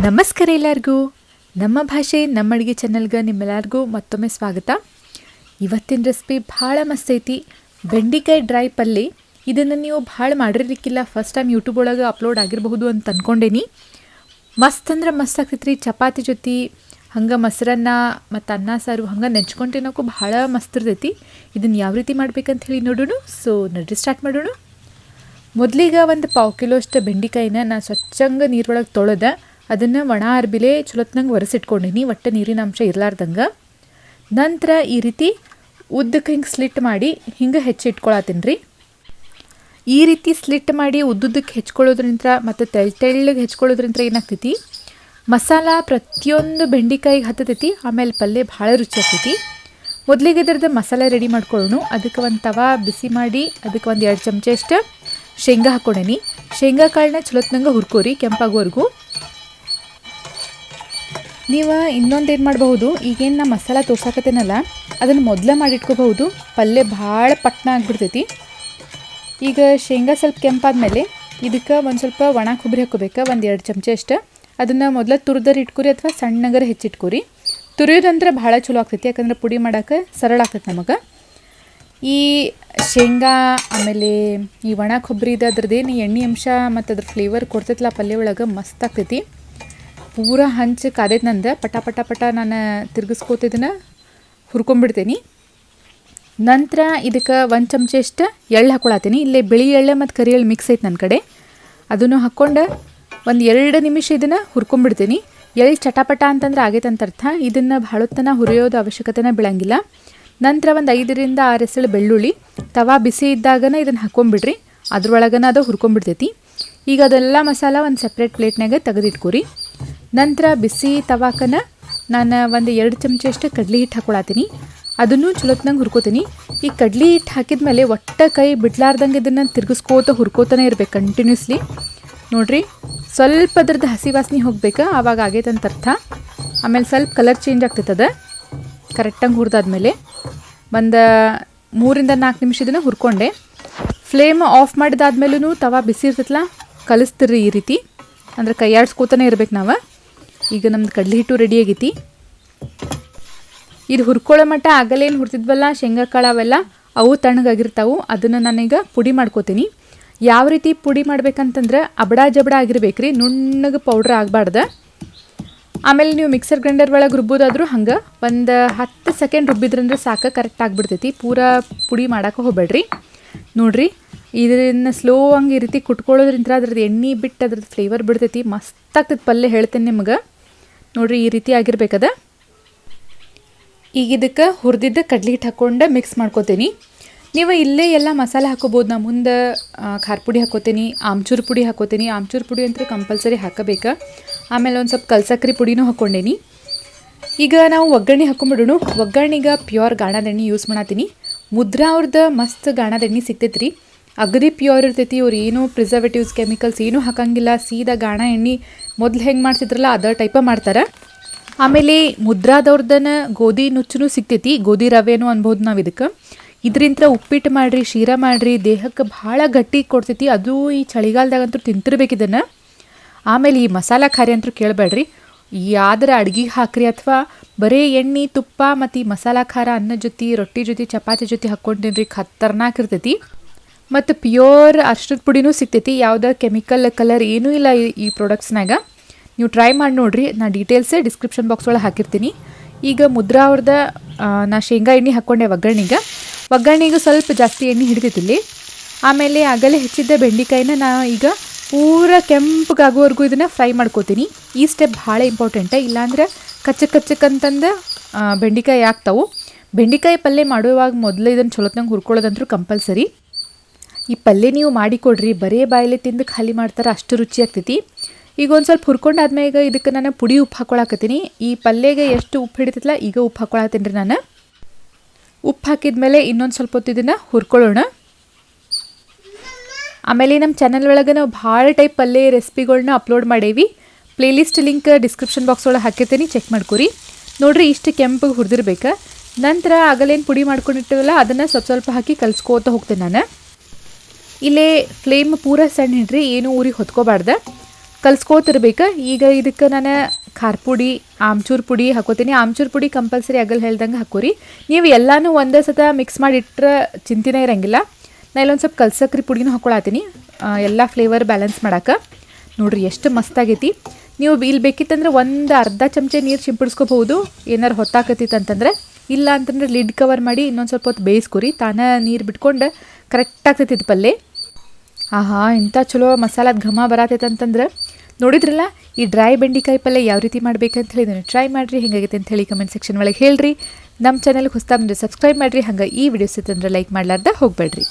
ನಮಸ್ಕಾರ ಎಲ್ಲರಿಗೂ. ನಮ್ಮ ಭಾಷೆ, ನಮ್ಮ ಅಡುಗೆ ಚಾನಲ್ಗೆ ನಿಮ್ಮೆಲ್ಲರಿಗೂ ಮತ್ತೊಮ್ಮೆ ಸ್ವಾಗತ. ಇವತ್ತಿನ ರೆಸಿಪಿ ಭಾಳ ಮಸ್ತ್ ಐತಿ. ಬೆಂಡಿಕಾಯಿ ಡ್ರೈ ಪಲ್ಲೆ. ಇದನ್ನು ನೀವು ಭಾಳ ಮಾಡಿರ್ಲಿಕ್ಕಿಲ್ಲ. ಫಸ್ಟ್ ಟೈಮ್ ಯೂಟ್ಯೂಬ್ ಒಳಗೆ ಅಪ್ಲೋಡ್ ಆಗಿರಬಹುದು ಅಂತ ಅಂದ್ಕೊಂಡೇನಿ ಮಸ್ತ್ ಅಂದ್ರೆ ಮಸ್ತ್ ಆಗ್ತೈತೆ ರೀ ಚಪಾತಿ ಜೊತೆ, ಹಂಗೆ ಮೊಸರನ್ನ ಮತ್ತು ಅನ್ನ, ಸಾರು ಹಂಗೆ ನೆಂಚ್ಕೊಂಡು ತಿನ್ನೋಕ್ಕೂ ಭಾಳ ಮಸ್ತ್ ಇರ್ತೈತಿ. ಇದನ್ನು ಯಾವ ರೀತಿ ಮಾಡ್ಬೇಕಂತ ಹೇಳಿ ನೋಡೋಣ. ಸೊ ನಡ್ರಿ ಸ್ಟಾರ್ಟ್ ಮಾಡೋಣ. ಮೊದಲಿಗೆ ಒಂದು ಪಾವು ಕಿಲೋ ಅಷ್ಟು ಬೆಂಡಿಕಾಯಿನ ನಾನು ಸ್ವಚ್ಛಂಗೆ ನೀರೊಳಗೆ ತೊಳೆದ ಅದನ್ನು ಒಣ ಅರ್ಬಿಲೆ ಚಲೋತ್ನಂಗೆ ಒರೆಸಿಟ್ಕೊಂಡಿನಿ ಒಟ್ಟು ನೀರಿನ ಅಂಶ ಇರಲಾರ್ದಂಗೆ. ನಂತರ ಈ ರೀತಿ ಉದ್ದಕ್ಕೆ ಹಿಂಗೆ ಸ್ಲಿಟ್ ಮಾಡಿ ಹಿಂಗೆ ಹೆಚ್ಚಿಟ್ಕೊಳತ್ತೀನಿ ರೀ ಈ ರೀತಿ ಸ್ಲಿಟ್ ಮಾಡಿ ಉದ್ದುದ್ದಕ್ಕೆ ಹೆಚ್ಕೊಳ್ಳೋದ್ರಿಂದ ಮತ್ತು ತೆಳ್ ತೆಳ್ಳಗೆ ಹೆಚ್ಕೊಳ್ಳೋದ್ರಿಂದ ಏನಾಗ್ತೈತಿ? ಮಸಾಲ ಪ್ರತಿಯೊಂದು ಬೆಂಡಿಕಾಯಿಗೆ ಹತ್ತತೈತಿ, ಆಮೇಲೆ ಪಲ್ಯ ಭಾಳ ರುಚಿ ಆಗ್ತೈತಿ. ಮೊದಲಿಗೆ ಇದ್ರದ್ದು ಮಸಾಲೆ ರೆಡಿ ಮಾಡ್ಕೊಳ್ಳೋಣ ಅದಕ್ಕೆ ಒಂದು ತವಾ ಬಿಸಿ ಮಾಡಿ ಅದಕ್ಕೆ ಒಂದು ಎರಡು ಚಮಚ ಅಷ್ಟು ಶೇಂಗಾ ಹಾಕ್ಕೊಂಡೇನಿ. ಶೇಂಗಾ ಕಾಳನ್ನ ಚಲೋತ್ನಂಗೆ ಹುರ್ಕೋರಿ ಕೆಂಪಾಗೋವರೆಗೂ. ನೀವು ಇನ್ನೊಂದು ಏನು ಮಾಡಬಹುದು? ಈಗೇನು ನಾ ಮಸಾಲ ತೋರ್ಸಾಕತ್ತೇನಲ್ಲ, ಅದನ್ನು ಮೊದಲೇ ಮಾಡಿಟ್ಕೋಬಹುದು. ಪಲ್ಯ ಭಾಳ ಪಟ್ನ ಆಗಿಬಿಡ್ತೈತಿ. ಈಗ ಶೇಂಗಾ ಸ್ವಲ್ಪ ಕೆಂಪಾದ್ಮೇಲೆ ಇದಕ್ಕೆ ಒಂದು ಸ್ವಲ್ಪ ಒಣ ಕೊಬ್ಬರಿ ಹಾಕೋಬೇಕು, ಒಂದು ಎರಡು ಚಮಚ ಅಷ್ಟು. ಅದನ್ನು ಮೊದಲ ತುರಿದ್ರೆ ಇಟ್ಕೊರಿ ಅಥವಾ ಸಣ್ಣಗರ ಹೆಚ್ಚಿಟ್ಕೊರಿ. ತುರಿಯೋದಂದ್ರೆ ಭಾಳ ಚಲೋ ಆಗ್ತೈತಿ, ಯಾಕಂದ್ರೆ ಪುಡಿ ಮಾಡೋಕೆ ಸರಳ ಆಗ್ತೈತೆ ನಮಗೆ. ಈ ಶೇಂಗಾ, ಆಮೇಲೆ ಈ ಒಣ ಇದೆ ಅದ್ರದ್ದೇನು ಎಣ್ಣೆ ಅಂಶ ಮತ್ತು ಅದ್ರ ಫ್ಲೇವರ್ ಕೊಡ್ತೈತಲ್ಲ ಪಲ್ಯ ಒಳಗೆ ಮಸ್ತ್ ಆಗ್ತೈತಿ. ಪೂರ ಹಂಚು ಕಾದೈತೆ ನಂದು. ಪಟ ಪಟ ಪಟ ನಾನು ತಿರ್ಗಿಸ್ಕೋತ ಇದನ್ನು ಹುರ್ಕೊಂಡ್ಬಿಡ್ತೀನಿ ನಂತರ ಇದಕ್ಕೆ ಒಂದು ಚಮಚ ಅಷ್ಟು ಎಳ್ಳು ಹಾಕೊಳತ್ತೀನಿ ಇಲ್ಲೇ ಬಿಳಿ ಎಳ್ಳು ಮತ್ತು ಕರಿ ಎಳ್ಳು ಮಿಕ್ಸ್ ಐತೆ ನನ್ನ ಕಡೆ. ಅದನ್ನು ಹಾಕ್ಕೊಂಡು ಒಂದು ಎರಡು ನಿಮಿಷ ಇದನ್ನು ಹುರ್ಕೊಂಡ್ಬಿಡ್ತೀನಿ ಎಳ್ಳು ಚಟಪಟ ಅಂತಂದ್ರೆ ಆಗೈತೆ ಅಂತ ಅರ್ಥ. ಇದನ್ನು ಭಾಳೊತ್ತನ ಹುರಿಯೋದು ಅವಶ್ಯಕತೆನ ಬೀಳಂಗಿಲ್ಲ. ನಂತರ ಒಂದು ಐದರಿಂದ ಆರು ಎಸಳು ಬೆಳ್ಳುಳ್ಳಿ, ತವಾ ಬಿಸಿ ಇದ್ದಾಗನ ಇದನ್ನು ಹಾಕ್ಕೊಂಬಿಡ್ರಿ ಅದ್ರೊಳಗನ ಅದು ಹುರ್ಕೊಂಡ್ಬಿಡ್ತೈತಿ ಈಗ ಅದೆಲ್ಲ ಮಸಾಲ ಒಂದು ಸಪ್ರೇಟ್ ಪ್ಲೇಟ್ನಾಗೆ ತೆಗೆದಿಟ್ಕೊರಿ. ನಂತರ ಬಿಸಿ ತವಾಕನ ನಾನು ಒಂದು ಎರಡು ಚಮಚ ಅಷ್ಟು ಕಡ್ಲಿ ಹಿಟ್ಟು ಹಾಕೊಳತ್ತೀನಿ ಅದನ್ನು ಚಲೋತ್ನಂಗೆ ಹುರ್ಕೋತೀನಿ. ಈ ಕಡ್ಲಿ ಹಿಟ್ಟು ಹಾಕಿದ ಮೇಲೆ ಒಟ್ಟ ಕೈ ಬಿಡ್ಲಾರ್ದಂಗೆ ಇದನ್ನು ತಿರುಗಿಸ್ಕೋತ ಹುರ್ಕೋತಾನೆ ಇರ್ಬೇಕು ಕಂಟಿನ್ಯೂಸ್ಲಿ ನೋಡ್ರಿ, ಸ್ವಲ್ಪ ಅದ್ರದ್ದು ಹಸಿ ವಾಸನೆ ಹೋಗ್ಬೇಕು? ಆವಾಗ ಆಗೈತೆ ಅಂತ ಅರ್ಥ. ಆಮೇಲೆ ಸ್ವಲ್ಪ ಕಲರ್ ಚೇಂಜ್ ಆಗ್ತೈತದ? ಕರೆಕ್ಟಾಗಿ ಹುರಿದಾದ್ಮೇಲೆ ಒಂದು ಮೂರಿಂದ ನಾಲ್ಕು ನಿಮಿಷ ಇದನ್ನು ಹುರ್ಕೊಂಡೆ. ಫ್ಲೇಮ್ ಆಫ್ ಮಾಡಿದಾದ್ಮೇಲೂ ತವಾ ಬಿಸಿ ಇರ್ತೈತಲ್ಲ ಕಲಿಸ್ತೀರಿ ಈ ರೀತಿ. ಅಂದ್ರೆ ಕೈಯಾಡ್ಸ್ಕೋತಾನೆ ಇರ್ಬೇಕು ನಾವು. ಈಗ ನಮ್ದು ಕಡ್ಲೆ ಹಿಟ್ಟು ರೆಡಿ ಆಗೈತಿ. ಇದು ಹುರ್ಕೊಳ್ಳೋ ಮಟ್ಟ ಆಗಲೇನು ಹುರ್ತಿದ್ವಲ್ಲ, ಶೇಂಗಾ ಕಾಳು ಅವೆಲ್ಲ, ಅವು ತಣ್ಣಗಾಗಿರ್ತಾವು. ಅದನ್ನು ನಾನೀಗ ಪುಡಿ ಮಾಡ್ಕೋತೀನಿ. ಯಾವ ರೀತಿ ಪುಡಿ ಮಾಡ್ಬೇಕಂತಂದ್ರೆ ಅಬಡ ಜಬಡ ಆಗಿರ್ಬೇಕ್ರಿ ನುಣ್ಣಗೆ ಪೌಡ್ರ್ ಆಗಬಾರ್ದು. ಆಮೇಲೆ ನೀವು ಮಿಕ್ಸರ್ ಗ್ರೈಂಡರ್ ಒಳಗೆ ರುಬ್ಬೋದಾದ್ರೂ ಹಂಗೆ ಒಂದು ಹತ್ತು ಸೆಕೆಂಡ್ ರುಬ್ಬಿದ್ರಂದ್ರೆ ಸಾಕು ಕರೆಕ್ಟ್ ಆಗಿಬಿಡ್ತೈತಿ. ಪೂರ ಪುಡಿ ಮಾಡೋಕೆ ಹೋಗ್ಬೇಡ್ರಿ ನೋಡ್ರಿ, ಇದನ್ನ ಸ್ಲೋ ಹಂಗೆ ಈ ರೀತಿ ಕುಟ್ಕೊಳ್ಳೋದ್ರಿಂದ ಅದ್ರದ್ದು ಎಣ್ಣೆ ಬಿಟ್ಟು ಅದ್ರದ್ದು ಫ್ಲೇವರ್ ಬಿಡ್ತೈತಿ. ಮಸ್ತ್ ಆಗ್ತೈತಿ ಪಲ್ಯ ಹೇಳ್ತೇನೆ ನಿಮ್ಗೆ. ನೋಡ್ರಿ, ಈ ರೀತಿ ಆಗಿರ್ಬೇಕದ? ಈಗ ಇದಕ್ಕೆ ಹುರಿದಿದ್ದ ಕಡ್ಲಿ ಹಿಟ್ಟು ಹಾಕ್ಕೊಂಡು ಮಿಕ್ಸ್ ಮಾಡ್ಕೋತೀನಿ. ನೀವು ಇಲ್ಲೇ ಎಲ್ಲ ಮಸಾಲೆ ಹಾಕೋಬೋದು. ನಾ ಮುಂದೆ ಖಾರ ಪುಡಿ ಹಾಕೋತೀನಿ, ಆಮ್ಚೂರು ಪುಡಿ ಹಾಕೋತೀನಿ. ಆಮ್ಚೂರು ಪುಡಿ ಅಂತೂ ಕಂಪಲ್ಸರಿ ಹಾಕಬೇಕು. ಆಮೇಲೆ ಒಂದು ಸ್ವಲ್ಪ ಕಲ್ಸಕ್ರಿ ಪುಡಿನೂ ಹಾಕ್ಕೊಂಡೇನಿ ಈಗ ನಾವು ಒಗ್ಗರಣೆ ಹಾಕೊಂಡ್ಬಿಡೋಣ ಒಗ್ಗರಣೆಗೆ ಪ್ಯೂರ್ ಗಾಣದೆಣ್ಣೆ ಯೂಸ್ ಮಾಡತ್ತೀನಿ ಮುದ್ರಾ ಅವ್ರದ್ದು ಮಸ್ತ್ ಗಾಣದೆಣ್ಣೆ ಸಿಗ್ತೈತೆ ರೀ ಅಗದಿ ಪ್ಯೂರ್ ಇರ್ತೈತಿ. ಅವ್ರು ಏನೂ ಪ್ರಿಸರ್ವೇಟಿವ್ಸ್ ಕೆಮಿಕಲ್ಸ್ ಏನೂ ಹಾಕಂಗಿಲ್ಲ. ಸೀದಾ ಗಾಣ ಎಣ್ಣೆ ಮೊದ್ಲು ಹೆಂಗೆ ಮಾಡ್ತಿದ್ರಲ್ಲ ಅದೇ ಟೈಪ ಮಾಡ್ತಾರೆ. ಆಮೇಲೆ ಮುದ್ರಾದವ್ರದನ ಗೋಧಿ ನುಚ್ಚು ಸಿಗ್ತೈತಿ, ಗೋಧಿ ರವೆನೂ ಅನ್ಬೋದು ನಾವು ಇದಕ್ಕೆ. ಇದರಿಂದ ಉಪ್ಪಿಟ್ಟು ಮಾಡಿರಿ, ಶೀರಾ ಮಾಡಿರಿ, ದೇಹಕ್ಕೆ ಭಾಳ ಗಟ್ಟಿ ಕೊಡ್ತೈತಿ, ಅದು ಈ ಚಳಿಗಾಲದಾಗಂತೂ ತಿಂತಿರ್ಬೇಕು ಇದನ್ನು. ಆಮೇಲೆ ಈ ಮಸಾಲ ಖಾರಿ ಅಂತೂ ಕೇಳಬೇಡ್ರಿ ಯಾವ್ದಾರ ಅಡ್ಗೆಗೆ ಹಾಕ್ರಿ ಅಥವಾ ಬರೀ ಎಣ್ಣೆ, ತುಪ್ಪ ಮತ್ತು ಈ ಮಸಾಲ ಖಾರ ಅನ್ನ ಜೊತೆ, ರೊಟ್ಟಿ ಜೊತೆ, ಚಪಾತಿ ಜೊತೆ ಹಾಕ್ಕೊಂಡೇನ್ರಿ ಖತರ್ನಾಕ್ ಇರ್ತೈತಿ. ಮತ್ತು ಪ್ಯೂರ್ ಅರ್ಶದ ಪುಡಿನೂ ಸಿಗ್ತೈತಿ. ಯಾವುದೇ ಕೆಮಿಕಲ್ ಕಲರ್ ಏನೂ ಇಲ್ಲ ಈ- ಪ್ರಾಡಕ್ಟ್ಸ್ನಾಗ ನೀವು ಟ್ರೈ ಮಾಡಿ ನೋಡಿರಿ. ನಾ ಡೀಟೇಲ್ಸೇ ಡಿಸ್ಕ್ರಿಪ್ಷನ್ ಬಾಕ್ಸ್ ಒಳಗೆ ಹಾಕಿರ್ತೀನಿ. ಈಗ ಮುದ್ರಾ ಅವ್ರದ ನಾ ಶೇಂಗಾ ಎಣ್ಣೆ ಹಾಕ್ಕೊಂಡೆ ಒಗ್ಗರಣೆಗೆ. ಒಗ್ಗರಣೆಗೆ ಸ್ವಲ್ಪ ಜಾಸ್ತಿ ಎಣ್ಣೆ ಹಿಡಿತೈತಿಲ್ಲಿ ಆಮೇಲೆ ಆಗಲೇ ಹೆಚ್ಚಿದ್ದ ಬೆಂಡೆಕಾಯಿನ ನಾ ಈಗ ಪೂರ ಕೆಂಪಗಾಗೋವರೆಗೂ ಇದನ್ನು ಫ್ರೈ ಮಾಡ್ಕೋತೀನಿ. ಈ ಸ್ಟೆಪ್ ಭಾಳ ಇಂಪಾರ್ಟೆಂಟ ಇಲ್ಲಾಂದ್ರೆ ಕಚ್ಚಕ್ ಕಚ್ಚಕ್ ಅಂತಂದು ಬೆಂಡೆಕಾಯಿ ಆಗ್ತಾವೆ. ಬೆಂಡೆಕಾಯಿ ಪಲ್ಯ ಮಾಡುವಾಗ ಮೊದಲು ಇದನ್ನು ಚಲೋತ್ನಂಗೆ ಹುರ್ಕೊಳ್ಳೋದಂದ್ರೂ ಕಂಪಲ್ಸರಿ ಈ ಪಲ್ಯ ನೀವು ಮಾಡಿಕೊಡ್ರಿ, ಬರೇ ಬಾಯಲ್ಲಿ ತಿಂದು ಖಾಲಿ ಮಾಡ್ತಾರೆ ಅಷ್ಟು ರುಚಿ ಆಗ್ತೈತಿ. ಈಗ ಒಂದು ಸ್ವಲ್ಪ ಹುರ್ಕೊಂಡಾದ್ಮೇಲೆ ಇದಕ್ಕೆ ನಾನು ಪುಡಿ ಉಪ್ಪು ಹಾಕೊಳಕತ್ತೀನಿ. ಈ ಪಲ್ಯಗೆ ಎಷ್ಟು ಉಪ್ಪು ಹಿಡಿತೈತಲ್ಲ, ಈಗ ಉಪ್ಪು ಹಾಕ್ಕೊಳತ್ತೀನಿ ರೀ ನಾನು. ಉಪ್ಪು ಹಾಕಿದ್ಮೇಲೆ ಇನ್ನೊಂದು ಸ್ವಲ್ಪ ಹೊತ್ತು ಇದನ್ನು ಹುರ್ಕೊಳ್ಳೋಣ. ಆಮೇಲೆ ನಮ್ಮ ಚಾನಲ್ ಒಳಗೆ ನಾವು ಭಾಳ ಟೈಪ್ ಪಲ್ಯ ರೆಸಿಪಿಗಳನ್ನ ಅಪ್ಲೋಡ್ ಮಾಡೇವಿ. ಪ್ಲೇಲಿಸ್ಟ್ ಲಿಂಕ್ ಡಿಸ್ಕ್ರಿಪ್ಷನ್ ಬಾಕ್ಸ್ ಒಳಗೆ ಹಾಕಿರ್ತೀನಿ ಚೆಕ್ ಮಾಡ್ಕೊರಿ. ನೋಡ್ರಿ, ಇಷ್ಟು ಕೆಂಪಿಗೆ ಹುರಿದಿರ್ಬೇಕು. ನಂತರ ಆಗಲೇನು ಪುಡಿ ಮಾಡ್ಕೊಂಡಿರ್ತೀವಲ್ಲ ಅದನ್ನು ಸ್ವಲ್ಪ ಸ್ವಲ್ಪ ಹಾಕಿ ಕಲಿಸ್ಕೋತ ಹೋಗ್ತೇನೆ ನಾನು. ಇಲ್ಲೇ ಫ್ಲೇಮ್ ಪೂರ ಸಣ್ಣ ಹಿಡ್ರಿ ಏನು ಊರಿಗೆ ಹೊತ್ಕೋಬಾರ್ದು. ಕಲ್ಸ್ಕೋತಿರ್ಬೇಕು. ಈಗ ಇದಕ್ಕೆ ನಾನು ಖಾರ ಪುಡಿ ಆಮ್ಚೂರು ಪುಡಿ ಹಾಕೋತೀನಿ. ಆಮ್ಚೂರು ಪುಡಿ ಕಂಪಲ್ಸರಿ ಆಗಲ್ ಹೇಳ್ದಂಗೆ ಹಾಕೋರಿ. ನೀವು ಎಲ್ಲನೂ ಒಂದೇ ಸತ ಮಿಕ್ಸ್ ಮಾಡಿ ಇಟ್ಟರೆ ಚಿಂತೆನೇ ಇರಂಗಿಲ್ಲ. ನಾ ಇಲ್ಲೊಂದು ಸ್ವಲ್ಪ ಕಲ್ಸಕ್ರಿ ಪುಡಿನೂ ಹಾಕೊಳತ್ತೀನಿ ಎಲ್ಲ ಫ್ಲೇವರ್ ಬ್ಯಾಲೆನ್ಸ್ ಮಾಡಕ್ಕೆ ನೋಡ್ರಿ, ಎಷ್ಟು ಮಸ್ತಾಗೈತಿ. ನೀವು ಇಲ್ಲಿ ಬೇಕಿತ್ತಂದ್ರೆ ಒಂದು ಅರ್ಧ ಚಮಚೆ ನೀರು ಸಿಂಪಡಿಸ್ಕೋಬಹುದು ಏನಾರು ಹೊತ್ತಾಕತ್ತಿತ್ತಂತಂದ್ರೆ. ಇಲ್ಲ ಅಂತಂದ್ರೆ ಲಿಡ್ ಕವರ್ ಮಾಡಿ ಇನ್ನೊಂದು ಸ್ವಲ್ಪ ಹೊತ್ತು ಬೇಯಿಸ್ಕೊರಿ. ತಾನೇ ನೀರು ಬಿಟ್ಕೊಂಡು ಕರೆಕ್ಟ್ ಆಗ್ತೈತಿ ಪಲ್ಯ ಆಹಾ, ಇಂಥ ಚಲೋ ಮಸಾಲದ ಘಮ ಬರತೈತೆ ನೋಡಿದ್ರಲ್ಲ, ಈ ಡ್ರೈ ಬೆಂಡಿಕಾಯಿ ಪಲ್ಯ ಯಾವ ರೀತಿ ಮಾಡ್ಬೇಕಂತ ಹೇಳಿ ಇದನ್ನು ಟ್ರೈ ಮಾಡಿರಿ, ಹೆಂಗಾಗೈತೆ ಅಂತ ಹೇಳಿ ಕಮೆಂಟ್ ಸೆಕ್ಷನ್ ಒಳಗೆ ಹೇಳ್ರಿ. ನಮ್ಮ ಚಾನಲ್ಗೆ ಹೊಸ್ತಾ ಸಬ್ಸ್ಕ್ರೈಬ್ ಮಾಡಿರಿ, ಹಂಗೆ ಈ ವಿಡಿಯೋಸ್ ಇತ್ತಂದ್ರೆ ಲೈಕ್ ಮಾಡ್ಲಾರ್ದ ಹೋಗ್ಬೇಡ್ರಿ.